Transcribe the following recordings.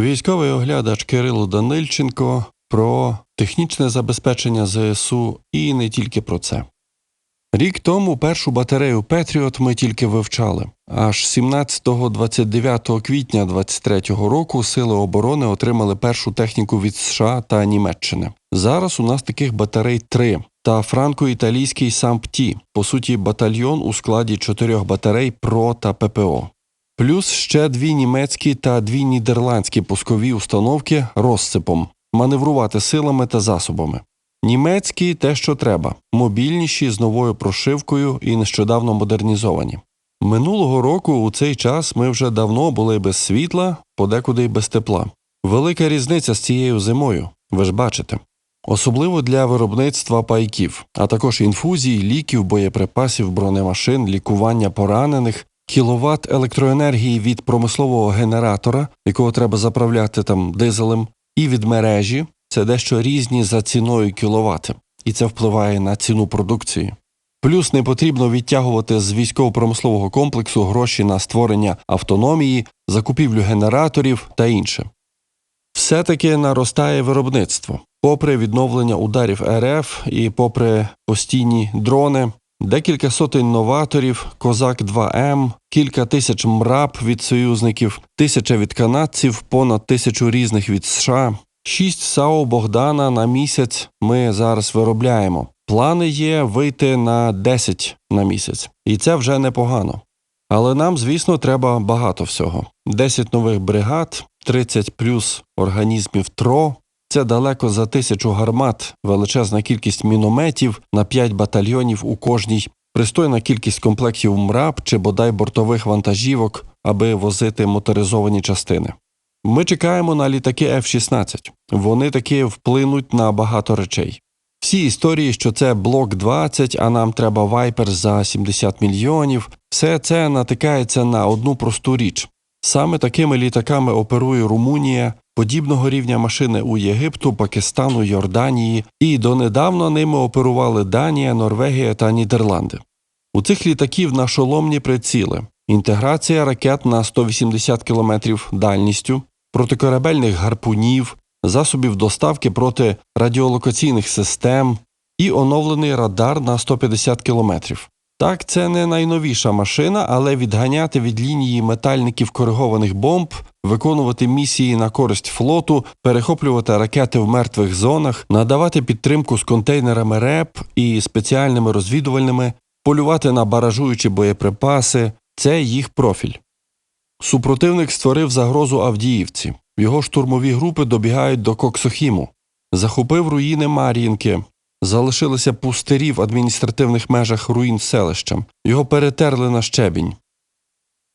Військовий оглядач Кирило Данильченко про технічне забезпечення ЗСУ і не тільки про це. Рік тому першу батарею Петріот ми тільки вивчали. Аж 17-29 квітня 23 року Сили оборони отримали першу техніку від США та Німеччини. Зараз у нас таких батарей три та франко-італійський САМПТІ, по суті, батальйон у складі чотирьох батарей ПРО та ППО. Плюс ще дві німецькі та дві нідерландські пускові установки розсипом, маневрувати силами та засобами. Німецькі те, що треба, мобільніші з новою прошивкою і нещодавно модернізовані. Минулого року у цей час ми вже давно були без світла, подекуди й без тепла. Велика різниця з цією зимою, ви ж бачите. Особливо для виробництва пайків, а також інфузій, ліків, боєприпасів, бронемашин, лікування поранених, кіловат електроенергії від промислового генератора, якого треба заправляти там дизелем, і від мережі це дещо різні за ціною кіловати, і це впливає на ціну продукції. Плюс не потрібно відтягувати з військово-промислового комплексу гроші на створення автономії, закупівлю генераторів та інше. Все-таки наростає виробництво. Попри відновлення ударів РФ і попри постійні дрони, декілька сотень новаторів, Козак 2М, кілька тисяч мраб від союзників, тисяча від канадців, понад тисячу різних від США. Шість САУ Богдана на місяць ми зараз виробляємо. Плани є вийти на 10 на місяць, і це вже непогано. Але нам, звісно, треба багато всього: 10 нових бригад, 30 плюс організмів ТРО. Це далеко за тисячу гармат, величезна кількість мінометів на 5 батальйонів у кожній, пристойна кількість комплектів МРАП чи бодай бортових вантажівок, аби возити моторизовані частини. Ми чекаємо на літаки F-16. Вони таки вплинуть на багато речей. Всі історії, що це блок 20, а нам треба вайпер за 70 мільйонів, все це натикається на одну просту річ. Саме такими літаками оперує Румунія, подібного рівня машини у Єгипту, Пакистану, Йорданії, і донедавна ними оперували Данія, Норвегія та Нідерланди. У цих літаків нашоломні приціли, інтеграція ракет на 180 км дальністю, протикорабельних гарпунів, засобів доставки проти радіолокаційних систем і оновлений радар на 150 км. Так, це не найновіша машина, але відганяти від лінії метальників коригованих бомб, виконувати місії на користь флоту, перехоплювати ракети в мертвих зонах, надавати підтримку з контейнерами РЕП і спеціальними розвідувальними, полювати на баражуючі боєприпаси це їх профіль. Супротивник створив загрозу Авдіївці. Його штурмові групи добігають до Коксохіму, захопив руїни Мар'їнки, залишилися пустирі в адміністративних межах руїн селища, його перетерли на щебінь.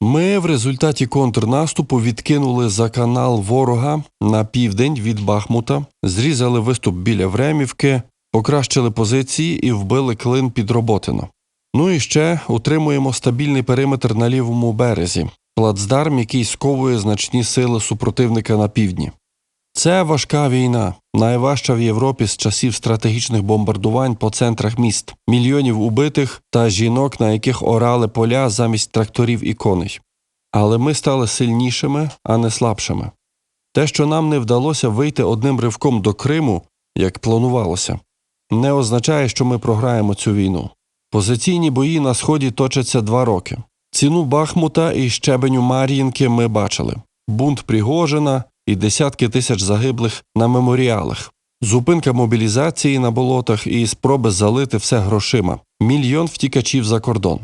Ми в результаті контрнаступу відкинули за канал ворога на південь від Бахмута, зрізали виступ біля Времівки, покращили позиції і вбили клин під Роботино. Ну і ще утримуємо стабільний периметр на лівому березі, плацдарм, який сковує значні сили супротивника на півдні. Це важка війна, найважча в Європі з часів стратегічних бомбардувань по центрах міст, мільйонів убитих та жінок, на яких орали поля замість тракторів і коней. Але ми стали сильнішими, а не слабшими. Те, що нам не вдалося вийти одним ривком до Криму, як планувалося, не означає, що ми програємо цю війну. Позиційні бої на сході точаться два роки. Ціну Бахмута і щебеню Мар'їнки ми бачили бунт Пригожина і десятки тисяч загиблих на меморіалах, зупинка мобілізації на болотах і спроби залити все грошима, мільйон втікачів за кордон.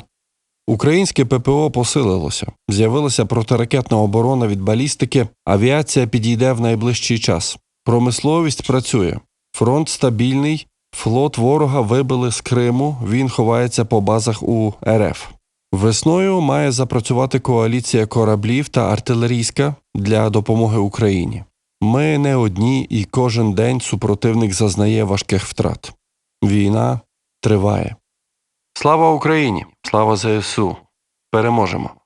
Українське ППО посилилося, з'явилася протиракетна оборона від балістики, авіація підійде в найближчий час. Промисловість працює, фронт стабільний, флот ворога вибили з Криму, він ховається по базах у РФ. Весною має запрацювати коаліція кораблів та артилерійська для допомоги Україні. Ми не одні, і кожен день супротивник зазнає важких втрат. Війна триває. Слава Україні! Слава ЗСУ! Переможемо!